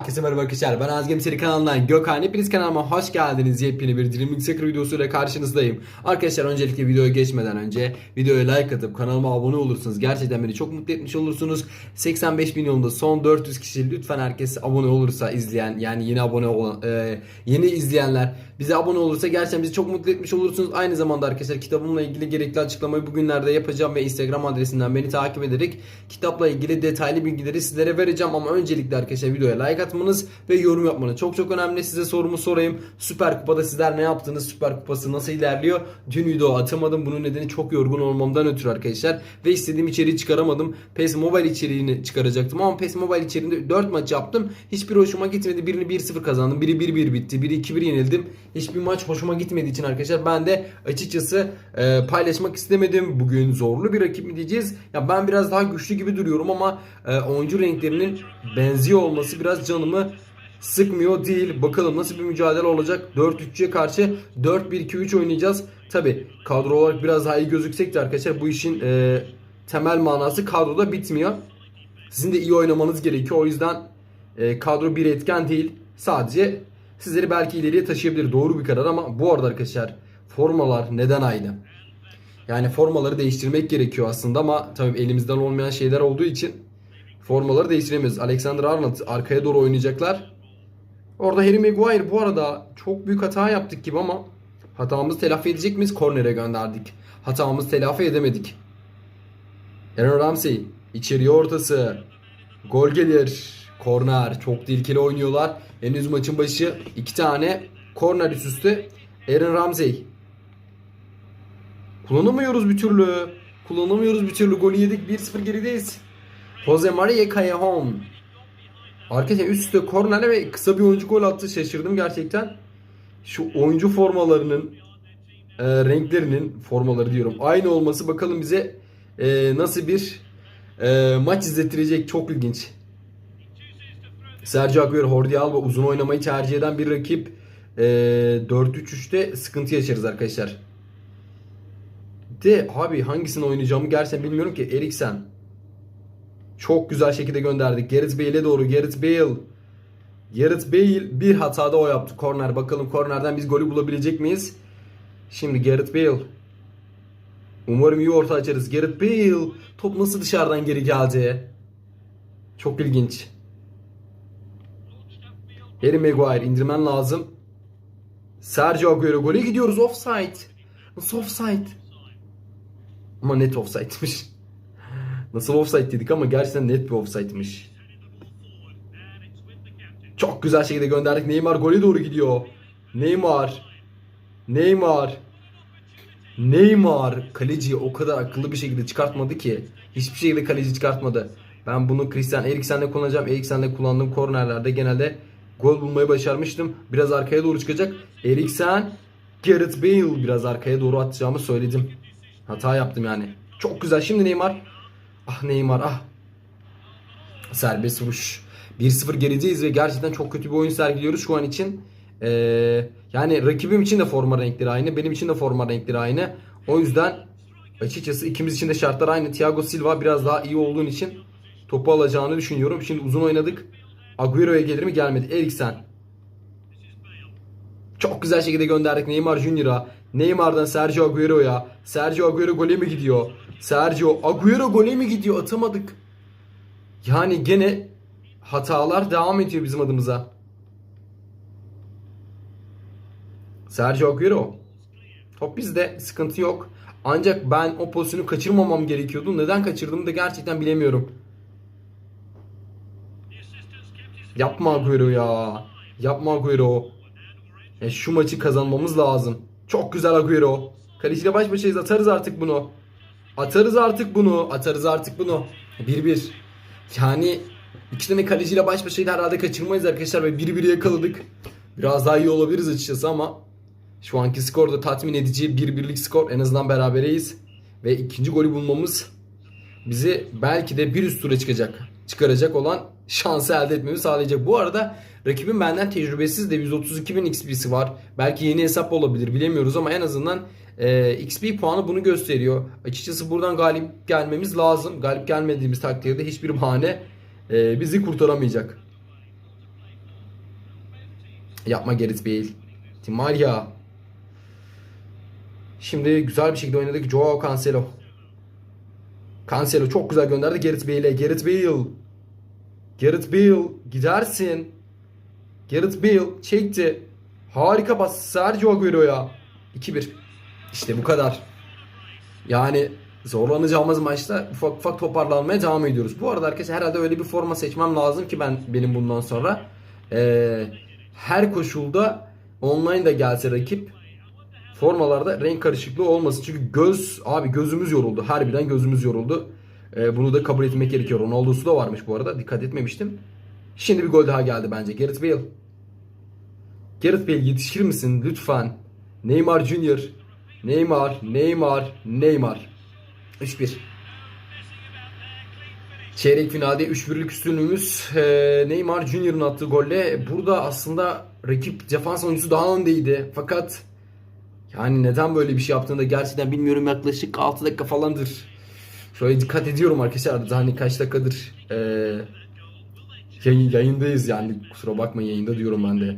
Herkese merhaba arkadaşlar. Ben Azgem Seri kanalından Gökhan. Hepiniz kanalıma hoş geldiniz. Yepyeni bir Dream Mixer videosuyla karşınızdayım. Arkadaşlar öncelikle videoya geçmeden önce videoya like atıp kanalıma abone olursunuz. Gerçekten beni çok mutlu etmiş olursunuz. 85 bin yolunda son 400 kişi lütfen herkes abone olursa izleyen yani yeni abone olan e, yeni izleyenler bize abone olursa gerçekten bizi çok mutlu etmiş olursunuz. Aynı zamanda arkadaşlar kitabımla ilgili gerekli açıklamayı bugünlerde yapacağım ve Instagram adresinden beni takip ederek kitapla ilgili detaylı bilgileri sizlere vereceğim ama öncelikle arkadaşlar videoya like atmanız ve yorum yapmanız çok çok önemli. Size sorumu sorayım. Süper Kupa'da sizler ne yaptınız? Süper Kupası nasıl ilerliyor? Dün video atamadım. Bunun nedeni çok yorgun olmamdan ötürü arkadaşlar. Ve istediğim içeriği çıkaramadım. PES Mobile içeriğini çıkaracaktım ama PES Mobile içeriğinde 4 maç yaptım. Hiçbir hoşuma gitmedi. Birini 1-0 kazandım. Biri 1-1 bitti. Biri 2-1 yenildim. Hiçbir maç hoşuma gitmediği için arkadaşlar ben de açıkçası e, paylaşmak istemedim. Bugün zorlu bir rakip mi diyeceğiz? Ya ben biraz daha güçlü gibi duruyorum ama e, oyuncu renklerinin benziyor olması biraz canımı sıkmıyor değil. Bakalım nasıl bir mücadele olacak. 4-3'e karşı 4-1-2-3 oynayacağız. Tabi kadro olarak biraz daha iyi gözüksek de arkadaşlar bu işin e, temel manası kadroda bitmiyor. Sizin de iyi oynamanız gerekiyor. O yüzden e, kadro bir etken değil. Sadece sizleri belki ileriye taşıyabilir. Doğru bir karar ama bu arada arkadaşlar formalar neden aynı? Yani formaları değiştirmek gerekiyor aslında ama tabii elimizden olmayan şeyler olduğu için formaları değiştiremiyoruz. Alexander Arnold arkaya doğru oynayacaklar. Orada Harry Maguire bu arada çok büyük hata yaptık gibi ama hatamızı telafi edecek miyiz? Kornere gönderdik. Hatamızı telafi edemedik. Aaron Ramsey içeriye ortası. Gol gelir. Korner. Çok tehlikeli oynuyorlar. Henüz maçın başı iki tane korner üst üste. Aaron Ramsey. Kullanamıyoruz bir türlü. Kullanamıyoruz bir türlü. Golü yedik. 1-0 gerideyiz. Jose Maria Callejon. Arkadaşlar üst üste kornerle ve kısa bir oyuncu gol attı. Şaşırdım gerçekten. Şu oyuncu formalarının e, renklerinin formaları diyorum. Aynı olması bakalım bize e, nasıl bir e, maç izlettirecek. Çok ilginç. Sergio Aguero, Jordi Alba uzun oynamayı tercih eden bir rakip. E, 4-3-3'te sıkıntı yaşarız arkadaşlar. De abi hangisini oynayacağımı gerçekten bilmiyorum ki. Eriksen. Çok güzel şekilde gönderdik. Gareth Bale'e doğru. Gareth Bale. Gareth Bale bir hatada o yaptı. Korner. Bakalım kornerden biz golü bulabilecek miyiz? Şimdi Gareth Bale. Umarım iyi orta açarız. Gareth Bale. Top nasıl dışarıdan geri geldi? Çok ilginç. Harry Maguire indirmen lazım. Sergio Aguero gole gidiyoruz. Offside. Nasıl offside? Ama net offside'miş. Nasıl offside dedik ama gerçekten net bir offside'miş. Çok güzel şekilde gönderdik. Neymar gole doğru gidiyor. Neymar. Neymar. Neymar kaleciyi o kadar akıllı bir şekilde çıkartmadı ki. Hiçbir şekilde kaleci çıkartmadı. Ben bunu Christian Eriksen'le kullanacağım. Eriksen'le kullandığım kornerlerde genelde gol bulmayı başarmıştım. Biraz arkaya doğru çıkacak. Eriksen, Gareth Bale biraz arkaya doğru atacağımı söyledim. Hata yaptım yani. Çok güzel. Şimdi Neymar. Ah Neymar ah. Serbest vuruş. 1-0 gerideyiz ve gerçekten çok kötü bir oyun sergiliyoruz şu an için. Ee, yani rakibim için de forma renkleri aynı. Benim için de forma renkleri aynı. O yüzden açıkçası ikimiz için de şartlar aynı. Thiago Silva biraz daha iyi olduğun için topu alacağını düşünüyorum. Şimdi uzun oynadık. Agüero'ya gelir mi gelmedi. Eriksen. Çok güzel şekilde gönderdik Neymar Junior'a. Neymar'dan Sergio Agüero'ya. Sergio Agüero gole mi gidiyor? Sergio Agüero gole mi gidiyor? Atamadık. Yani gene hatalar devam ediyor bizim adımıza. Sergio Agüero. Top bizde sıkıntı yok. Ancak ben o pozisyonu kaçırmamam gerekiyordu. Neden kaçırdığımı da gerçekten bilemiyorum. Yapma Agüero ya. Yapma Agüero. E şu maçı kazanmamız lazım. Çok güzel Agüero. Kaleciyle baş başayız. Atarız artık bunu. Atarız artık bunu. Atarız artık bunu. 1-1. Yani iki tane kaleciyle baş başaydı herhalde kaçırmayız arkadaşlar ve 1-1 yakaladık. Biraz daha iyi olabiliriz açıkçası ama şu anki skor da tatmin edici 1-1'lik skor. En azından berabereyiz. Ve ikinci golü bulmamız bizi belki de bir üst tura çıkacak. Çıkaracak olan şansı elde etmemizi sağlayacak. Bu arada rakibin benden tecrübesiz de 132 bin XP'si var. Belki yeni hesap olabilir bilemiyoruz ama en azından e, XP puanı bunu gösteriyor. Açıkçası buradan galip gelmemiz lazım. Galip gelmediğimiz takdirde hiçbir bahane e, bizi kurtaramayacak. Yapma Gareth Bale. Maria. Şimdi güzel bir şekilde oynadık. Joao Cancelo. Cancelo çok güzel gönderdi Gareth Bale'e. Gareth Bale. Gareth Bale gidersin. Gareth Bale çekti. Harika bas Sergio Agüero'ya. 2-1. İşte bu kadar. Yani zorlanacağımız maçta ufak ufak toparlanmaya devam ediyoruz. Bu arada arkadaşlar herhalde öyle bir forma seçmem lazım ki ben benim bundan sonra ee, her koşulda online da gelse rakip formalarda renk karışıklığı olmasın. Çünkü göz abi gözümüz yoruldu. Harbiden gözümüz yoruldu. Ee, bunu da kabul etmek gerekiyor. Ronaldo'su da varmış bu arada. Dikkat etmemiştim. Şimdi bir gol daha geldi bence. Gareth Bale. Gareth Bale yetişir misin lütfen? Neymar Junior. Neymar, Neymar, Neymar. 3-1. Çeyrek finalde 3-1'lik üstünlüğümüz e, Neymar Junior'ın attığı golle. Burada aslında rakip defans oyuncusu daha öndeydi. Fakat yani neden böyle bir şey yaptığını da gerçekten bilmiyorum. Yaklaşık 6 dakika falandır. Şöyle dikkat ediyorum arkadaşlar. Hani kaç dakikadır e, yayın, yayındayız yani. Kusura bakmayın yayında diyorum ben de.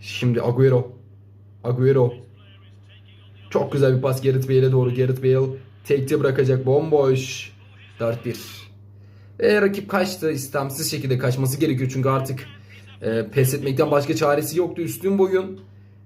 Şimdi Agüero. Agüero. Çok güzel bir pas Gareth Bale'e doğru. Gareth Bale tekte bırakacak bomboş. 4-1. Ve rakip kaçtı. İstemsiz şekilde kaçması gerekiyor. Çünkü artık e, pes etmekten başka çaresi yoktu. Üstün boyun.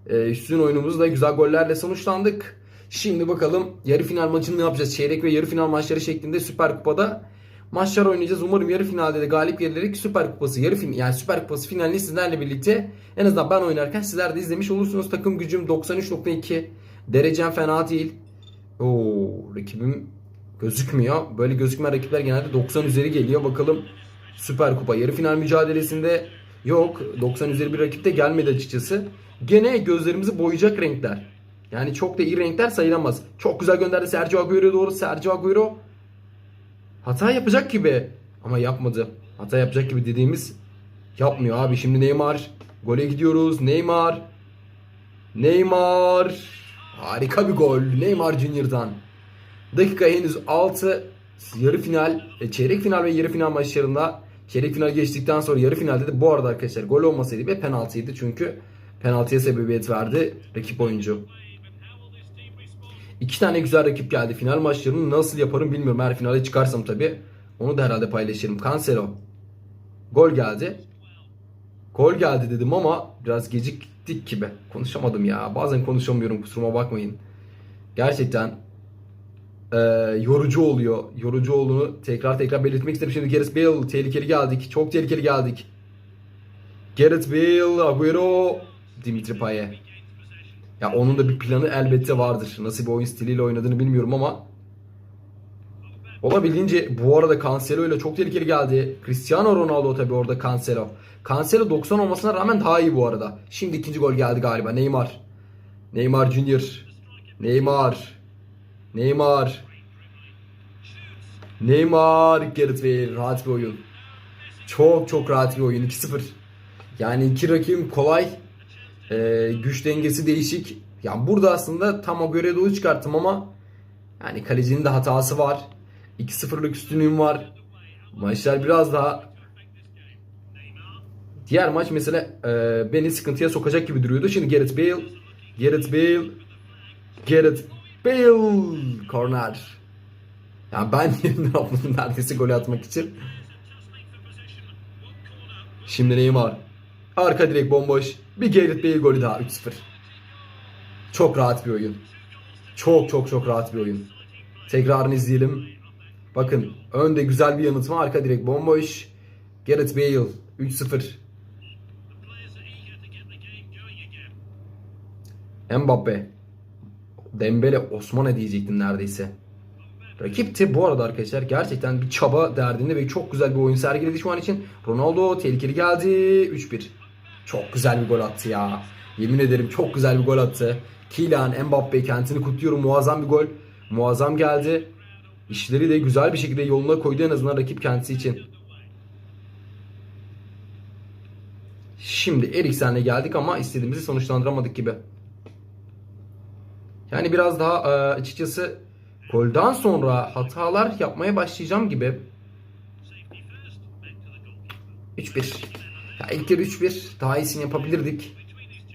E, üstün oyunumuzda güzel gollerle sonuçlandık. Şimdi bakalım yarı final maçını ne yapacağız? Çeyrek ve yarı final maçları şeklinde Süper Kupa'da maçlar oynayacağız. Umarım yarı finalde de galip gelerek Süper Kupası yarı fin yani Süper Kupası finalini sizlerle birlikte en azından ben oynarken sizler de izlemiş olursunuz. Takım gücüm 93.2. Derecem fena değil. Oo, rakibim gözükmüyor. Böyle gözükmeyen rakipler genelde 90 üzeri geliyor. Bakalım Süper Kupa yarı final mücadelesinde yok. 90 üzeri bir rakip de gelmedi açıkçası. Gene gözlerimizi boyayacak renkler. Yani çok da iyi renkler sayılamaz. Çok güzel gönderdi Sergio Agüero'ya doğru. Sergio Agüero hata yapacak gibi ama yapmadı. Hata yapacak gibi dediğimiz yapmıyor abi. Şimdi Neymar gole gidiyoruz. Neymar Neymar harika bir gol. Neymar Junior'dan. Dakika henüz 6 yarı final, e, çeyrek final ve yarı final maçlarında çeyrek final geçtikten sonra yarı finalde de bu arada arkadaşlar gol olmasaydı ve penaltıydı çünkü penaltıya sebebiyet verdi rakip oyuncu. İki tane güzel rakip geldi. Final maçlarını nasıl yaparım bilmiyorum. Eğer finale çıkarsam tabi. Onu da herhalde paylaşırım. Cancelo. Gol geldi. Gol geldi dedim ama biraz geciktik gibi. Konuşamadım ya. Bazen konuşamıyorum kusuruma bakmayın. Gerçekten e, yorucu oluyor. Yorucu olduğunu tekrar tekrar belirtmek isterim. Şimdi Gareth Bale tehlikeli geldik. Çok tehlikeli geldik. Gareth Bale, Agüero, Dimitri Payet. Ya onun da bir planı elbette vardır. Nasıl bir oyun stiliyle oynadığını bilmiyorum ama olabildiğince bu arada Cancelo ile çok tehlikeli geldi. Cristiano Ronaldo tabii orada Cancelo. Cancelo 90 olmasına rağmen daha iyi bu arada. Şimdi ikinci gol geldi galiba. Neymar. Neymar Junior. Neymar. Neymar. Neymar. Gareth Bale. Rahat bir oyun. Çok çok rahat bir oyun. 2-0. Yani iki rakibim kolay. Ee, güç dengesi değişik. Yani burada aslında tam o göre doğru çıkarttım ama yani kalecinin de hatası var. 2-0'lık üstünlüğüm var. Maçlar biraz daha Diğer maç mesela e, beni sıkıntıya sokacak gibi duruyordu. Şimdi Gareth Bale, Gareth Bale, Gareth Bale corner. Yani ben atladım neredeyse golü atmak için. Şimdi Neymar. Arka direk bomboş. Bir Gareth Bale golü daha 3-0. Çok rahat bir oyun. Çok çok çok rahat bir oyun. Tekrarını izleyelim. Bakın önde güzel bir yanıltma. Arka direk bomboş. Gareth Bale 3-0. Mbappe. Dembele Osman'a diyecektim neredeyse. Rakipti bu arada arkadaşlar gerçekten bir çaba derdinde ve çok güzel bir oyun sergiledi şu an için. Ronaldo tehlikeli geldi. 3-1. Çok güzel bir gol attı ya. Yemin ederim çok güzel bir gol attı. Kylian Mbappe kendisini kutluyorum. Muazzam bir gol. Muazzam geldi. İşleri de güzel bir şekilde yoluna koydu en azından rakip kendisi için. Şimdi Eriksen'le geldik ama istediğimizi sonuçlandıramadık gibi. Yani biraz daha e, açıkçası golden sonra hatalar yapmaya başlayacağım gibi. 3-1. Ya ilk yarı 3-1 daha iyisini yapabilirdik.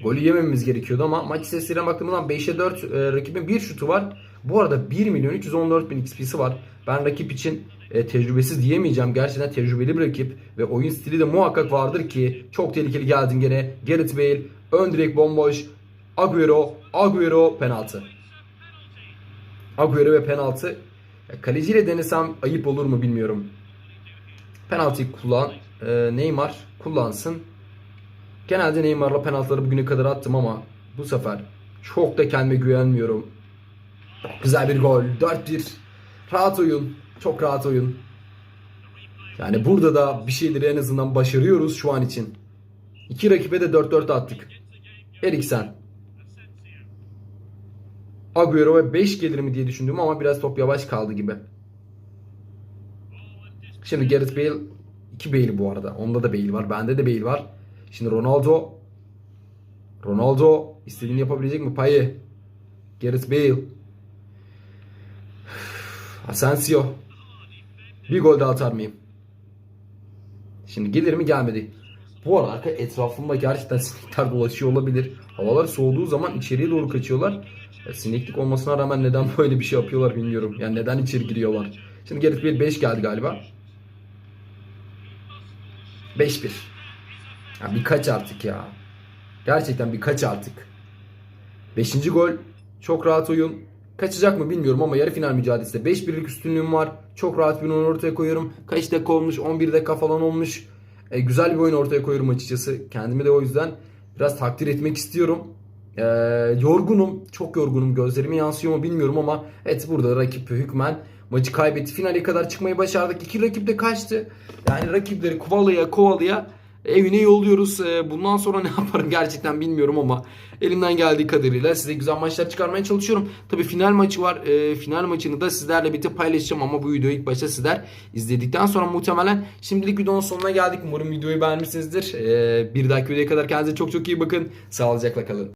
Golü yemememiz gerekiyordu ama maç istatistiklerine baktığımızda 5'e 4 e, rakibin bir şutu var. Bu arada 1 milyon 314 bin XP'si var. Ben rakip için e, tecrübesiz diyemeyeceğim. Gerçekten tecrübeli bir rakip ve oyun stili de muhakkak vardır ki çok tehlikeli geldin gene. Gareth Bale, ön direk bomboş. Agüero, Agüero penaltı. Agüero ve penaltı. Kaleciyle denesem ayıp olur mu bilmiyorum. Penaltıyı kullan. E, Neymar kullansın. Genelde Neymar'la penaltıları bugüne kadar attım ama bu sefer çok da kendime güvenmiyorum. Güzel bir gol. 4-1. Rahat oyun. Çok rahat oyun. Yani burada da bir şeyleri en azından başarıyoruz şu an için. İki rakibe de 4-4 attık. Eriksen. Agüero ve 5 gelir mi diye düşündüm ama biraz top yavaş kaldı gibi. Şimdi Gareth Bale 2 Bale bu arada. Onda da Bale var. Bende de Bale var. Şimdi Ronaldo Ronaldo istediğini yapabilecek mi? Payı. Gareth Bale. Asensio. Bir gol daha atar mıyım? Şimdi gelir mi gelmedi. Bu arada arka etrafımda gerçekten sinekler dolaşıyor olabilir. Havalar soğuduğu zaman içeriye doğru kaçıyorlar. Ya sineklik olmasına rağmen neden böyle bir şey yapıyorlar bilmiyorum. Yani neden içeri giriyorlar. Şimdi Gareth Bale 5 geldi galiba. 5-1. Ya birkaç artık ya. Gerçekten birkaç artık. Beşinci gol. Çok rahat oyun. Kaçacak mı bilmiyorum ama yarı final mücadelesinde 5-1'lik üstünlüğüm var. Çok rahat bir oyun ortaya koyuyorum. Kaç dakika olmuş? 11 dakika falan olmuş. E, güzel bir oyun ortaya koyuyorum açıkçası. Kendimi de o yüzden biraz takdir etmek istiyorum. E, yorgunum. Çok yorgunum. Gözlerime yansıyor mu bilmiyorum ama evet burada rakip hükmen maçı kaybetti. Finale kadar çıkmayı başardık. İki rakip de kaçtı. Yani rakipleri kovalaya kovalaya evine yolluyoruz. Ee, Bundan sonra ne yaparım gerçekten bilmiyorum ama elimden geldiği kadarıyla size güzel maçlar çıkarmaya çalışıyorum. Tabi final maçı var. Ee, final maçını da sizlerle birlikte paylaşacağım ama bu videoyu ilk başta sizler izledikten sonra muhtemelen şimdilik videonun sonuna geldik. Umarım videoyu beğenmişsinizdir. Ee, Bir dahaki videoya kadar kendinize çok çok iyi bakın. Sağlıcakla kalın.